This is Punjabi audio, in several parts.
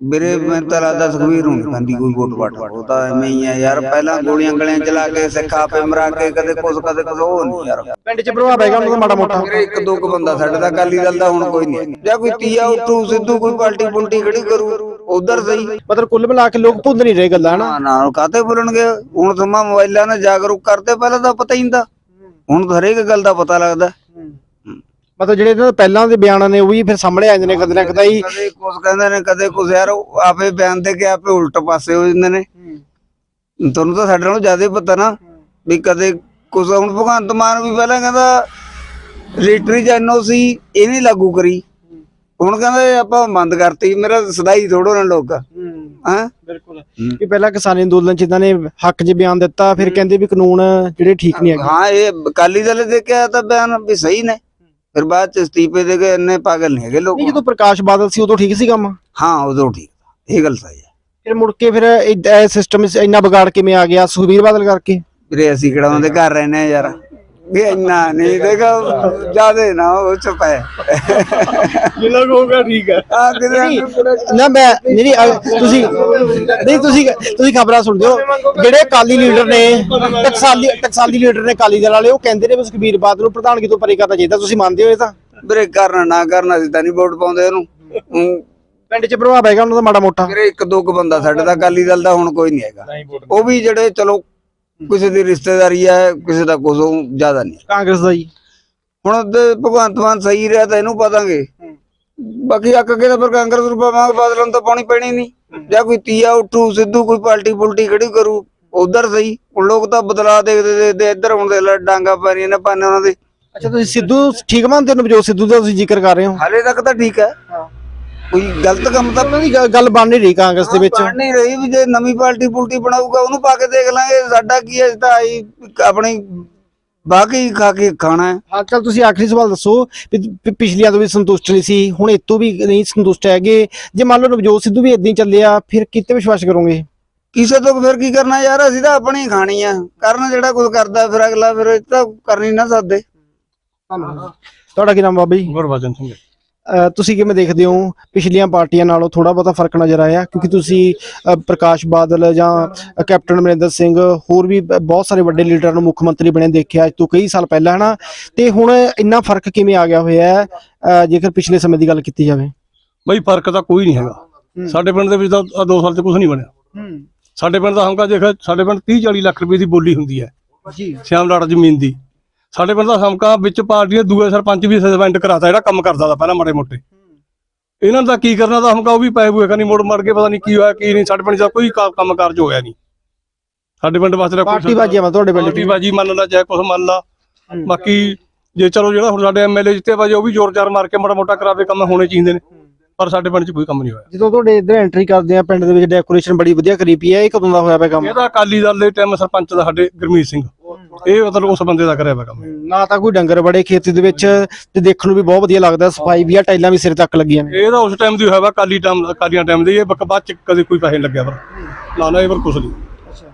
ਵੀਰੇ ਮੈਨੂੰ ਤਾਂ ਲੱਗਦਾ ਸੁਖਵੀਰ ਨੂੰ ਨਹੀਂ ਕੋਈ ਵੋਟ ਵਾਟ ਉਹ ਤਾਂ ਐਵੇਂ ਹੀ ਆ ਯਾਰ ਪਹਿਲਾਂ ਗੋਲੀਆਂ ਗਲੀਆਂ ਚਲਾ ਕੇ ਸਿੱਖਾ ਪੇ ਮਰਾ ਕੇ ਕਦੇ ਕੁਛ ਕਦੇ ਕੁਛ ਉਹ ਨਹੀਂ ਯਾਰ। ਪਿੰਡ 'ਚ ਪ੍ਰਭਾਵ ਹੈਗਾ ਉਹਨਾਂ ਦਾ ਮਾੜਾ ਮੋਟਾ। ਵੀਰੇ ਇੱਕ ਦੋ ਕੁ ਬੰਦਾ ਸਾਡੇ ਦਾ ਅਕਾਲੀ ਦਲ ਦਾ ਹੁਣ ਕੋਈ ਨਹੀਂ। ਜਾਂ ਕੋਈ ਤੀਆ ਉੱਠੂ ਸਿੱਧੂ ਕੋਈ ਪਾਰਟੀ ਪੁਲਟੀ ਖੜੀ ਕਰੂ ਉਧਰ ਸਹੀ। ਮਤਲਬ ਕੁੱਲ ਮਿਲਾ ਕੇ ਲੋਕ ਭੁੱਲ ਨਹੀਂ ਰਹੇ ਗੱਲਾਂ ਹਨਾ? ਨਾ ਨਾ ਕਾਤੇ ਬੋਲਣਗੇ ਹੁਣ ਸਮਾਂ ਮੋਬਾਈਲਾਂ ਨੇ ਜਾਗਰੂਕ ਕਰਦੇ ਪਹਿਲਾਂ ਤਾਂ ਪਤਾ ਹੀ ਨਹੀਂ ਦਾ ਹੁਣ ਹਰੇਕ ਗੱਲ ਦਾ ਪਤਾ ਲੱਗਦਾ। ਮਤਲਬ ਜਿਹੜੇ ਇਹਨਾਂ ਦੇ ਪਹਿਲਾਂ ਦੇ ਬਿਆਨ ਨੇ ਉਹ ਵੀ ਫਿਰ ਸਾਹਮਣੇ ਆ ਜਾਂਦੇ ਨੇ ਕਦੇ ਨਾ ਕਦੇ ਹੀ। ਕਦੇ ਕੁਛ ਕਹਿੰਦੇ ਨੇ ਕਦੇ ਕੁਛ ਯਾਰ ਉਹ ਆਪੇ ਬਿਆਨ ਦੇ ਕੇ ਆਪੇ ਉਲਟ ਪਾਸੇ ਹੋ ਜਾਂਦੇ ਨੇ। ਤੁਹਾਨੂੰ ਤਾਂ ਸਾਡੇ ਨਾਲੋਂ ਜ਼ਿਆਦਾ ਪਤਾ ਨਾ ਵੀ ਕਦੇ ਕੁਛ ਹੁਣ ਭਗਵੰਤ ਮਾਨ ਵੀ ਪਹਿਲਾਂ ਕਹਿੰਦਾ ਰੇਟਰੀ ਚ ਐਨਓਸੀ ਇਹ ਨਹੀਂ ਲਾਗੂ ਕਰੀ। ਹੁਣ ਕਹਿੰਦੇ ਆਪਾਂ ਬੰਦ ਕਰਤੀ ਮੇਰਾ ਸਦਾਈ ਥੋੜੋ ਨਾ ਲੋਕ। ਹਾਂ। ਬਿਲਕੁਲ। ਕਿ ਪਹਿਲਾਂ ਕਿਸਾਨੀ ਅੰਦੋਲਨ 'ਚ ਇਹਨਾਂ ਨੇ ਹੱਕ 'ਚ ਬਿਆਨ ਦਿੱਤਾ ਫਿਰ ਕਹਿੰਦੇ ਵੀ ਕਾਨੂੰਨ ਜਿਹੜੇ ਠੀਕ ਨਹੀਂ ਹੈਗੇ। ਹਾਂ ਇਹ ਅਕਾਲੀ ਦਲ ਦੇ ਕੇ ਆਇਆ ਤਾਂ ਬਿਆਨ ਵੀ ਸਹੀ ਨੇ। ਫਿਰ ਬਾਅਦ ਚ ਅਸਤੀਫੇ ਦੇ ਕੇ ਇੰਨੇ ਪਾਗਲ ਨਹੀਂ ਹੈਗੇ ਲੋਕ ਨਹੀਂ ਜਦੋਂ ਪ੍ਰਕਾਸ਼ ਬਾਦਲ ਸੀ ਉਦੋਂ ਠੀਕ ਸੀ ਕੰਮ? ਹਾਂ ਉਦੋਂ ਠੀਕ ਇਹ ਗੱਲ ਸਹੀ ਹੈ। ਫਿਰ ਮੁੜ ਕੇ ਫਿਰ ਇਹ ਸਿਸਟਮ ਇੰਨਾ ਵਿਗਾੜ ਕਿਵੇਂ ਆ ਗਿਆ? ਸੁਖਬੀਰ ਬਾਦਲ ਕਰਕੇ? ਵੀਰੇ ਅਸੀਂ ਕਿਹੜਾ ਉਹਦੇ ਘਰ ਰਹਿੰਦੇ ਆ ਯਾਰ। ਵੀ ਇੰਨਾ ਨਹੀਂ ਦੇਖੋ ਜਿਆਦੇ ਨਾ ਉਹ ਚੁੱਪ ਹੈ ਜਿੰਨਾ ਹੋਗਾ ਠੀਕ ਹੈ। ਆ ਕਿਤੇ ਨਾ ਮੈਂ ਨਹੀਂ ਤੁਸੀਂ ਨਹੀਂ ਤੁਸੀਂ ਤੁਸੀਂ ਖਬਰਾਂ ਸੁਣਦੇ ਹੋ ਜਿਹੜੇ ਅਕਾਲੀ ਲੀਡਰ ਨੇ ਟਕਸਾਲੀ ਟਕਸਾਲੀ ਲੀਡਰ ਨੇ ਅਕਾਲੀ ਦਲ ਵਾਲੇ ਉਹ ਕਹਿੰਦੇ ਨੇ ਵੀ ਸੁਖਬੀਰ ਬਾਦਲ ਨੂੰ ਪ੍ਰਧਾਨਗੀ ਤੋਂ ਪਰੇ ਕਰਨਾ ਚਾਹੀਦਾ। ਤੁਸੀਂ ਮੰਨਦੇ ਹੋ ਇਹ ਤਾਂ? ਵੀਰੇ ਕਰਨਾ ਨਾ ਕਰਨਾ ਅਸੀਂ ਤਾਂ ਨਹੀਂ ਵੋਟ ਪਾਉਂਦੇ ਉਹਨੂੰ ਊਂ ਪਿੰਡ 'ਚ ਪ੍ਰਭਾਵ ਹੈਗਾ ਉਹਨਾਂ ਦਾ ਮਾੜਾ ਮੋਟਾ। ਵੀਰੇ ਇੱਕ ਦੋ ਕੁ ਬੰਦਾ ਸਾਡੇ ਦਾ ਅਕਾਲੀ ਦਲ ਦਾ ਹੁਣ ਕੋਈ ਨਹੀਂ ਹੈਗਾ। ਉਹ ਵੀ ਜਿਹੜੇ ਚਲੋ ਕਿਸੇ ਦੀ ਰਿਸ਼ਤੇਦਾਰੀ ਹੈ ਕਿਸੇ ਦਾ ਕੁਝ ਜ਼ਿਆਦਾ ਨਹੀਂ। ਕਾਂਗਰਸ ਦਾ ਜੀ। ਹੁਣ ਤੇ ਭਗਵੰਤ ਮਾਨ ਸਹੀ ਰਿਹਾ ਤਾਂ ਇਹਨੂੰ ਪਾਦਾਂਗੇ ਬਾਕੀ ਅੱਕ ਕੇ ਤਾਂ ਫਿਰ ਕਾਂਗਰਸ ਨੂੰ ਪਾਵਾਂਗੇ ਬਾਦਲਾਂ ਤਾਂ ਪਾਉਣੀ ਪੈਣੀ ਨਹੀਂ। ਜਾਂ ਕੋਈ ਤੀਆ ਉੱਠੂ ਸਿੱਧੂ ਕੋਈ ਪਾਰਟੀ ਪੁਲਟੀ ਖੜੀ ਕਰੂ ਉਧਰ ਸਹੀ। ਹੁਣ ਲੋਕ ਤਾਂ ਬਦਲਾ ਦੇਖਦੇ ਦੇਖਦੇ ਇੱਧਰ ਹੁਣ ਦੇ ਡਾਂਗਾ ਪੈ ਰਹੀਆਂ ਨੇ ਪਾਣੇ ਉਹਨਾਂ ਦੇ। ਅੱਛਾ ਤੁਸੀਂ ਸਿੱਧੂ ਠੀਕ ਮੰਨਦੇ ਹੋ ਨਵਜੋਤ ਸਿੱਧੂ ਦਾ ਤੁਸੀਂ ਜ਼ਿਕਰ ਕਰ ਰਹੇ ਹੋ? ਹਾਲੇ ਤੱਕ ਤਾਂ ਠੀਕ ਹੈ। ਕੋਈ ਗਲਤ ਕੰਮ ਤਾਂ ਉਹਨਾਂ ਦੀ ਗ- ਗੱਲ ਬਣ ਨਹੀਂ ਰਹੀ ਕਾਂਗਰਸ ਦੇ ਵਿੱਚ। ਬਣ ਨਹੀਂ ਰਹੀ ਵੀ ਜੇ ਨਵੀਂ ਪਾਰਟੀ ਪੁਲਟੀ ਬਣਾਊਗਾ ਉਹਨੂੰ ਪਾ ਕੇ ਦੇਖ ਲਾਂਗੇ ਸਾਡਾ ਕੀ ਹੈ ਅਸੀਂ ਤਾਂ ਆਈ ਆਪਣੀ ਬਾਕੀ ਖਾ ਕੇ ਖਾਣਾ ਹੈ। ਹਾਂ ਚਲ ਤੁਸੀਂ ਆਖਰੀ ਸਵਾਲ ਦੱਸੋ ਵੀ ਪਿ- ਪਿਛਲੀਆਂ ਤੋਂ ਵੀ ਸੰਤੁਸ਼ਟ ਨਹੀਂ ਸੀ ਹੁਣ ਇਹ ਤੋਂ ਵੀ ਨਹੀਂ ਸੰਤੁਸ਼ਟ ਹੈਗੇ। ਜੇ ਮੰਨ ਲਓ ਨਵਜੋਤ ਸਿੱਧੂ ਵੀ ਇਦਾਂ ਹੀ ਚੱਲਿਆ ਫਿਰ ਕਿਤੇ ਵਿਸ਼ਵਾਸ ਕਰੋਗੇ? ਕਿਸੇ ਤੋਂ ਫਿਰ ਕੀ ਕਰਨਾ ਯਾਰ ਅਸੀਂ ਤਾਂ ਆਪਣੀ ਖਾਣੀ ਆ। ਕਰਨ ਜਿਹੜਾ ਕੁਝ ਕਰਦਾ ਫਿਰ ਅਗਲਾ ਫਿਰ ਇਹ ਤਾਂ ਕਰ ਨਹੀਂ ਨਾ ਸਕਦੇ ਤੁਹਾਡਾ ਕੀ ਨਾਮ ਬਾਬਾ ਜੀ? ਗੁਰਬਚਨ ਸਿੰਘ। ਤੁਸੀਂ ਕਿਵੇਂ ਦੇਖਦੇ ਹੋ? ਪਿਛਲੀਆਂ ਪਾਰਟੀਆਂ ਨਾਲੋਂ ਥੋੜਾ ਬਹੁਤਾ ਫ਼ਰਕ ਨਜ਼ਰ ਆਇਆ ਕਿਉਂਕਿ ਤੁਸੀਂ ਪ੍ਰਕਾਸ਼ ਬਾਦਲ ਜਾਂ ਕੈਪਟਨ ਅਮਰਿੰਦਰ ਸਿੰਘ ਹੋਰ ਵੀ ਬਹੁਤ ਸਾਰੇ ਵੱਡੇ ਲੀਡਰਾਂ ਨੂੰ ਮੁੱਖ ਮੰਤਰੀ ਬਣੇ ਦੇਖਿਆ ਅੱਜ ਤੋਂ ਕਈ ਸਾਲ ਪਹਿਲਾਂ ਹਨਾ? ਤੇ ਹੁਣ ਇੰਨਾ ਫ਼ਰਕ ਕਿਵੇਂ ਆ ਗਿਆ ਹੋਇਆ ਹੈ? ਜੇਕਰ ਪਿਛਲੇ ਸਮੇਂ ਦੀ ਗੱਲ ਕੀਤੀ ਜਾਵੇ। ਬਈ ਫ਼ਰਕ ਤਾਂ ਕੋਈ ਨਹੀਂ ਹੈਗਾ। ਸਾਡੇ ਪਿੰਡ ਦੇ ਵਿੱਚ ਤਾਂ 2 ਸਾਲ ਚ ਕੁਝ ਨਹੀਂ ਬਣਿਆ। ਸਾਡੇ ਪਿੰਡ ਦਾ ਹਮਕਾ ਦੇਖ ਸਾਡੇ ਪਿੰਡ 30 40 ਲੱਖ ਰੁਪਏ ਦੀ ਬੋਲੀ ਹੁੰਦੀ ਹੈ। ਜੀ। ਸ਼ਾਮ ਲਾਟ ਜ਼ਮੀਨ ਦੀ। ਸਾਡੇ ਪਿੰਡ ਦਾ ਹਮਕਾ ਵਿੱਚ ਪਾਰਟੀਆਂ ਦੂਏ ਸਰਪੰਚ ਵੀ ਸਸਪੈਂਡ ਕਰਾਤਾ ਜਿਹੜਾ ਕੰਮ ਕਰਦਾ ਦਾ ਪਹਿਲਾਂ ਮਾੜੇ ਮੋਟੇ। ਇਹਨਾਂ ਦਾ ਕੀ ਕਰਨਾ ਦਾ ਹਮਕਾ ਉਹ ਵੀ ਪੈ ਹੋਏ ਕਰਨੀ ਮੋੜ ਮੜ ਕੇ ਪਤਾ ਨਹੀਂ ਕੀ ਹੋਇਆ ਕੀ ਨਹੀਂ ਸਾਡੇ ਪਿੰਡ ਦਾ ਕੋਈ ਕੰਮ ਕਾਰਜ ਹੋਇਆ ਨਹੀਂ ਸਾਡੇ ਪਿੰਡ ਵਾਸਤੇ ਪਾਰਟੀ ਬਾਜੀ ਆ ਤੁਹਾਡੇ ਪਿੰਡ ਪਾਰਟੀ ਦੀ ਬਾਜੀ ਮੰਨ ਲਾ ਚਾਹੇ ਕੁਛ ਮੰਨ ਲਾ। ਬਾਕੀ ਜੇ ਚਲੋ ਜਿਹੜਾ ਹੁਣ ਸਾਡੇ ਐਮਐਲਏ ਜਿੱਤੇ ਬਾਜੀ ਉਹ ਵੀ ਜ਼ੋਰ ਜ਼ਾਰ ਮਾਰ ਕੇ ਮਾੜਾ ਮੋਟਾ ਕਰਾਵੇ ਕੰਮ ਹੋਣੇ ਚਾਹੀਦੇ ਨੇ। ਪਰ ਸਾਡੇ ਪਿੰਡ 'ਚ ਕੋਈ ਕੰਮ ਨਹੀਂ ਹੋਇਆ। ਜਦੋਂ ਤੁਹਾਡੇ ਇੱਧਰ ਐਂਟਰੀ ਕਰਦੇ ਆ ਪਿੰਡ ਦੇ ਵਿੱਚ ਡੈਕੋਰੇਸ਼ਨ ਬੜੀ ਵਧੀਆ ਕਰੀ ਪਈ ਹੈ ਇਹ ਕਦੋਂ ਦਾ ਹੋਇਆ ਪਿਆ ਕੰਮ? ਇਹ ਤਾਂ ਅਕਾਲੀ ਦਲ ਦੇ ਟਾਈਮ ਸਰਪੰਚ ਦਾ ਸਾਡੇ ਗੁਰਮੀਤ ਸਿੰਘ। ਇਹ ਮਤਲਬ ਉਸ ਬੰਦੇ ਦਾ ਕਰਿਆ ਹੋਇਆ ਕੰਮ। ਨਾ ਤਾਂ ਕੋਈ ਡੰਗਰ ਬੜੇ ਖੇਤੀ ਦੇ ਵਿੱਚ ਤੇ ਦੇਖਣ ਨੂੰ ਵੀ ਬਹੁਤ ਵਧੀਆ ਲੱਗਦਾ ਸਫ਼ਾਈ ਵੀ ਆ ਟਾਈਲਾਂ ਵੀ ਸਿਰ ਤੱਕ ਲੱਗੀਆਂ ਨੇ। ਇਹ ਤਾਂ ਉਸ ਟਾਈਮ ਦੀ ਹੋਇਆ ਵਾ ਅਕਾਲੀ ਟਾਈਮ ਅਕਾਲੀਆਂ ਟਾਈਮ ਦੇ ਇਹ ਬੱਕ ਬਾਅਦ ਚ ਕਦੇ ਕੋਈ ਪੈਸੇ ਲੱਗਿਆ ਪਰ ਨਾ ਨਾ ਇਹ ਪਰ ਕੁਛ ਨਹੀਂ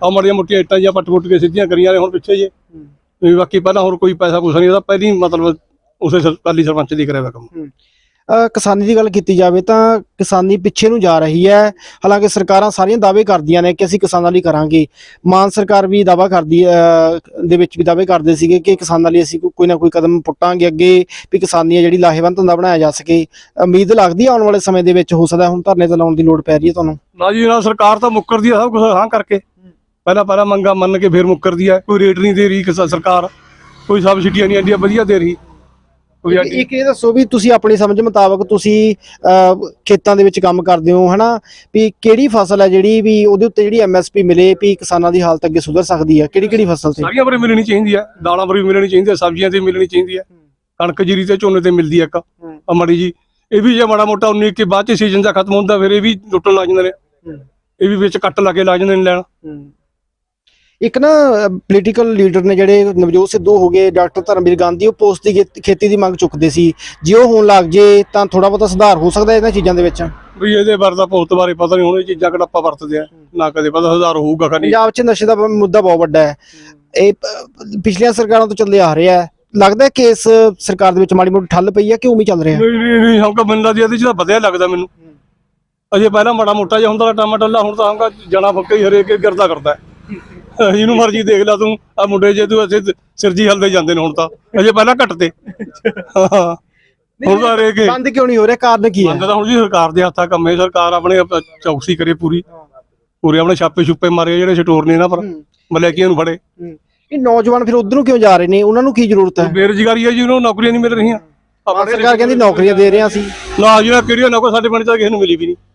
ਆ ਮੜੀਆਂ ਮੁੱਟੀਆਂ ਇੱਟਾਂ ਜਾਂ ਪੱਟ ਪੁੱਟ ਕੇ ਸਿੱਧੀਆਂ ਕਰੀਆਂ ਨੇ ਹੁਣ ਪਿੱਛੇ ਜੇ। ਵੀ ਬਾਕੀ ਪਹਿਲਾਂ ਹੋਰ ਕੋਈ ਪੈਸਾ ਕੁਛ ਨਹੀਂ ਉਹਦਾ ਪਹਿਲੀ ਮਤਲਬ ਉਸੇ ਸਰ- ਅਕਾਲੀ ਸਰਪੰਚ ਦੀ ਕਰਿਆ ਹੋਇਆ ਕੰਮ। ਕਿਸਾਨੀ ਦੀ ਗੱਲ ਕੀਤੀ ਜਾਵੇ ਤਾਂ ਕਿਸਾਨੀ ਪਿੱਛੇ ਨੂੰ ਜਾ ਰਹੀ ਹੈ। ਹਾਲਾਂਕਿ ਸਰਕਾਰਾਂ ਸਾਰੀਆਂ ਦਾਅਵੇ ਕਰਦੀਆਂ ਨੇ ਕਿ ਅਸੀਂ ਕਿਸਾਨਾਂ ਲਈ ਕਰਾਂਗੇ। ਮਾਨ ਸਰਕਾਰ ਵੀ ਦਾਅਵਾ ਕਰਦੀ ਦੇ ਵਿੱਚ ਵੀ ਦਾਅਵੇ ਕਰਦੇ ਸੀਗੇ ਕਿ ਕਿਸਾਨਾਂ ਲਈ ਅਸੀਂ ਕੋਈ ਨਾ ਕੋਈ ਕਦਮ ਪੁੱਟਾਂਗੇ ਅੱਗੇ ਵੀ ਕਿਸਾਨੀ ਜਿਹੜੀ ਲਾਹੇਵੰਦ ਧੰਦਾ ਬਣਾਇਆ ਜਾ ਸਕੇ। ਉਮੀਦ ਲੱਗਦੀ ਆਉਣ ਵਾਲੇ ਸਮੇਂ ਦੇ ਵਿੱਚ ਹੋ ਸਕਦਾ ਹੁਣ ਧਰਨੇ ਤੇ ਲਾਉਣ ਦੀ ਲੋੜ ਪੈ ਰਹੀ ਹੈ ਤੁਹਾਨੂੰ? ਨਾ ਜੀ, ਨਾ, ਸਰਕਾਰ ਤਾਂ ਮੁੱਕਰਦੀ ਆ ਸਭ ਕੁਝ ਹਾਂ ਕਰਕੇ। ਪਹਿਲਾਂ ਪਹਿਲਾਂ ਮੰਗਾ ਮੰਨ ਕੇ ਫਿਰ ਮੁੱਕਰਦੀ ਆ। ਕੋਈ ਰੇਟ ਨਹੀਂ ਦੇ ਰਹੀ ਸਰਕਾਰ। ਕੋਈ ਸਬਸਿਡੀਆਂ ਨਹੀਂ ਆਂਦੀਆਂ ਵਧੀਆ ਦੇ ਰਹੀ। ਕੋਈ ਇੱਕ ਇਹ ਦੱਸੋ ਵੀ ਤੁਸੀਂ ਆਪਣੀ ਸਮਝ ਮੁਤਾਬਕ ਤੁਸੀਂ ਖੇਤਾਂ ਦੇ ਵਿੱਚ ਕੰਮ ਕਰਦੇ ਹੋ ਹਨਾ? ਵੀ ਕਿਹੜੀ ਫਸਲ ਹੈ ਜਿਹੜੀ ਵੀ ਉਹਦੇ ਉੱਤੇ ਜਿਹੜੀ ਐਮਐਸਪੀ ਮਿਲੇ ਵੀ ਕਿਸਾਨਾਂ ਦੀ ਹਾਲਤ ਅੱਗੇ ਸੁਧਰ ਸਕਦੀ ਹੈ? ਕਿਹੜੀ ਕਿਹੜੀ ਫਸਲ ਤੇ ਸਾਰੀਆਂ ਪਰ ਮਿਲਣੀ ਚਾਹੀਦੀ ਆ। ਦਾਲਾਂ ਪਰ ਵੀ ਮਿਲਣੀ ਚਾਹੀਦੀ ਆ ਸਬਜ਼ੀਆਂ ਤੇ ਵੀ ਮਿਲਣੀ ਚਾਹੀਦੀ ਆ। ਕਣਕ ਜੀਰੀ ਤੇ ਝੋਨੇ ਤੇ ਮਿਲਦੀ ਆ ਇੱਕ। ਆ ਮਾੜੀ ਜੀ। ਇਹ ਵੀ ਜੇ ਮਾੜਾ ਮੋਟਾ 19 ਕੇ ਬਾਅਦ ਚ ਸੀਜ਼ਨ ਦਾ ਖਤਮ ਹੁੰਦਾ ਫਿਰ ਇਹ ਵੀ ਲੁੱਟਣ ਲੱਗ ਜਾਂਦੇ ਨੇ। ਇਹ ਵੀ ਵਿੱਚ ਕੱਟ ਲਾ ਕੇ ਲੱਗ ਜਾਂਦੇ ਨੇ ਲੈਣ। ਇੱਕ ਨਾ ਪੋਲੀਟੀਕਲ ਲੀਡਰ ਨੇ ਜਿਹੜੇ ਨਵਜੋਤ ਸਿੱਧੂ ਹੋ ਗਏ ਡਾਕਟਰ ਧਰਮਵੀਰ ਗਾਂਧੀ ਉਹ ਪੋਸਟ ਦੀ ਖੇਤੀ ਦੀ ਮੰਗ ਚੁੱਕਦੇ ਸੀ। ਜੇ ਉਹ ਹੋਣ ਲੱਗ ਜੇ ਤਾਂ ਥੋੜਾ ਬਹੁਤਾ ਸੁਧਾਰ ਹੋ ਸਕਦਾ ਇਹਨਾਂ ਚੀਜ਼ਾਂ ਦੇ ਵਿੱਚ? ਵੀ ਇਹਦੇ ਬਾਰੇ ਤਾਂ ਬਹੁਤ ਬਾਰੇ ਪਤਾ ਨਹੀਂ ਹੁਣ ਇਹ ਚੀਜ਼ਾਂ ਕਿਹੜਾ ਆਪਾਂ ਵਰਤਦੇ ਆ। ਨਾ ਕਦੇ ਪਤਾ ਹਜ਼ਾਰ ਹੋਊਗਾ ਕਾ ਨਹੀਂ। ਪੰਜਾਬ 'ਚ ਨਸ਼ੇ ਦਾ ਮੁੱਦਾ ਬਹੁਤ ਵੱਡਾ ਹੈ। ਇਹ ਪਿਛਲੀਆਂ ਸਰਕਾਰਾਂ ਤੋਂ ਚੱਲੇ ਆ ਰਿਹਾ ਹੈ। ਲੱਗਦਾ ਕਿ ਇਸ ਸਰਕਾਰ ਦੇ ਵਿੱਚ ਮਾੜੀ ਮੋਟੀ ਠੱਲ ਪਈ ਹੈ ਕਿ ਉਵੇਂ ਚੱਲ ਰਿਹਾ ਨਹੀਂ ਨਹੀਂ ਨਹੀਂ ਹਮਕਾ ਮੈਨੂੰ ਲੱਗਦੀ ਇਹਦੇ ਚ ਤਾਂ ਵਧਿਆ ਲੱਗਦਾ ਮੈਨੂੰ। ਅਜੇ ਪਹਿਲਾਂ ਮਾੜਾ ਮੋਟਾ ਜਿਹਾ ਹੁੰਦਾ ਟਮਾਟਰ ਲਾ ਹੁਣ ਤਾਂ ਹਮਕਾ ਜਣਾ ਫੱਕੇ ਹੀ ਹਰੇਕ ਗਿਰਦਾ ਕਰਦਾ ਹੈ। ਜਿਹਨੂੰ ਮਰਜ਼ੀ ਦੇਖ ਲੈ ਤੂੰ। ਆ ਮੁੰਡੇ ਜੇ ਤੂੰ ਅਸੀਂ ਸਿਰਜੀ ਹਲਦੇ ਜਾਂਦੇ ਨੇ ਹੁਣ ਤਾਂ। ਅਜੇ ਪਹਿਲਾਂ ਘੱਟ ਤੇ ਹਾਂ ਹੁਣ ਤਾਂ ਬੰਦ ਕਿਉਂ ਨਹੀਂ ਹੋ ਰਿਹਾ? ਕਾਰਨ ਕੀ ਹੈ? ਬੰਦ ਤਾਂ ਹੁਣ ਜੀ ਸਰਕਾਰ ਦੇ ਹੱਥਾਂ ਕੰਮੇ ਸਰਕਾਰ ਆਪਣੇ ਆਪ ਚੌਕਸੀ ਕਰੇ ਪੂਰੀ। ਪੂਰੇ ਆਪਣੇ ਛਾਪੇ ਛੁੱਪੇ ਮਾਰੇ ਜਿਹੜੇ ਸਟੋਰ ਨੇ ਇਹਨਾਂ ਪਰ। ਮਲੈਕੀਆਂ ਨੂੰ ਫੜੇ। ਇਹ ਨੌਜਵਾਨ ਫਿਰ ਉਧਰ ਨੂੰ ਕਿਉਂ ਜਾ ਰਹੇ ਨੇ? ਉਹਨਾਂ ਨੂੰ ਕੀ ਜ਼ਰੂਰਤ ਹੈ? ਬੇਰੁਜ਼ਗਾਰੀ ਹੈ ਜੀ ਉਹਨਾਂ ਨੂੰ ਨੌਕਰੀਆਂ ਨਹੀਂ ਮਿਲ ਰਹੀਆਂ। ਸਰਕਾਰ ਕਹਿੰਦੀ ਨੌਕਰੀਆਂ ਦੇ ਰਹੇ ਹਾਂ ਅਸੀਂ। ਨਾ ਜੀ ਨਾ ਕਿਹੜੀਆਂ ਨੌਕਰੀ ਸਾਡੇ ਪਿੰਡ ਚ ਕਿਸੇ ਨੂੰ ਮਿਲੀ ਵੀ ਨਹੀਂ।